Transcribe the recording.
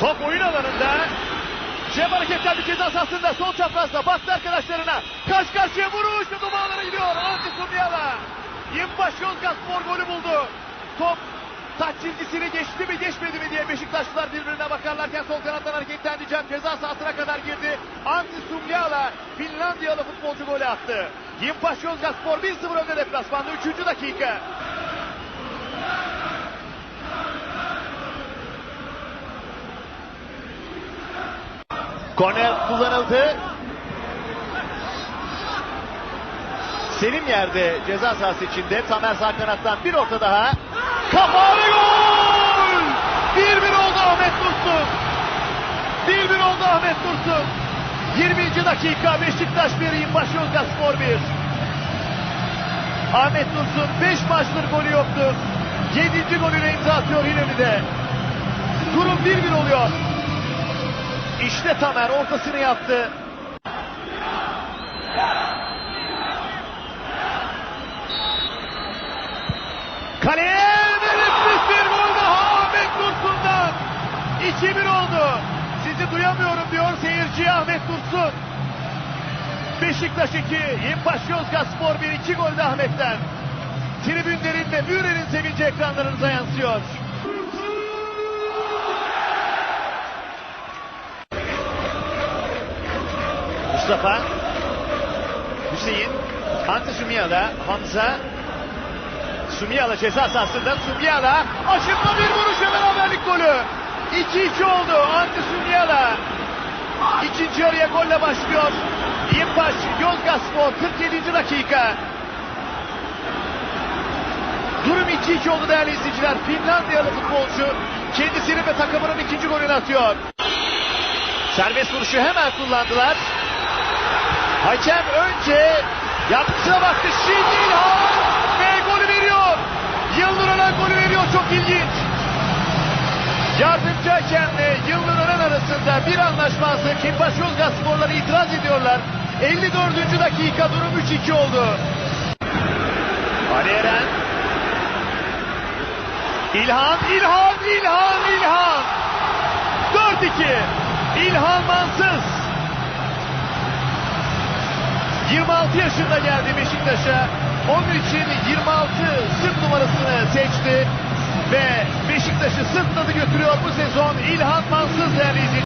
Top oyun alanında. Cem hareketler bir ceza sahasında sol çaprazda bastı arkadaşlarına. Karşı karşıya vuruş ve dumanlara gidiyor. Anti Sumyala. Yılbaş Yozgat spor golü buldu. Top taç çizgisini geçti mi geçmedi mi diye Beşiktaşlılar birbirine bakarlarken sol kanattan hareketlendi. Cem ceza sahasına kadar girdi. Anti Sumyala Finlandiyalı futbolcu golü attı. Yılbaş Yozgat spor 1-0 önde deplasmanda 3. dakika. Korner kullanıldı. Selim yerde ceza sahası içinde. Tamer sağ kanattan bir orta daha. Kafalı gol! 1-1 oldu Ahmet Dursun. 1-1 oldu Ahmet Dursun. 20. dakika Beşiktaş 1, Yılbaş Yozgat Spor 1. Ahmet Dursun 5 maçtır golü yoktu. 7. golüne imza atıyor İnönü'de. Durum 1-1 oluyor. İşte Tamer ortasını yaptı. Kaleye ve nefis bir gol daha Ahmet Dursun'dan. 2-1 oldu. Sizi duyamıyorum diyor seyirci Ahmet Dursun. Beşiktaş 2, Yimbaş Yozgat Spor 1, 2 gol de Ahmet'ten. Tribünlerin ve Mürer'in sevinci ekranlarınıza yansıyor. Mustafa, Hüseyin, Ante Sumiyala, Hamza, Sumiyala ceza sahasında Sumiyala aşırtma bir vuruş ve beraberlik golü. 2-2 oldu Ante Sumiyala. İkinci yarıya golle başlıyor. Yimbaş Yozgat Spor 47. dakika. Durum 2-2 oldu değerli izleyiciler. Finlandiyalı futbolcu kendisinin ve takımının ikinci golünü atıyor. Serbest vuruşu hemen kullandılar. Hakem önce yaptığına baktı. Şimdi İlhan ve golü veriyor. Yıldız Ören golü veriyor. Çok ilginç. Yardımcı hakemle Yıldız Ören arasında bir anlaşmazlık. Kimbaş Yozgat sporları itiraz ediyorlar. 54. dakika durum 3-2 oldu. Ali Eren. İlhan, İlhan, İlhan, İlhan. 4-2. İlhan Mansız. 26 yaşında geldi Beşiktaş'a. Onun için 26 sırt numarasını seçti ve Beşiktaş'ı sırtladı götürüyor bu sezon İlhan Mansız değerli.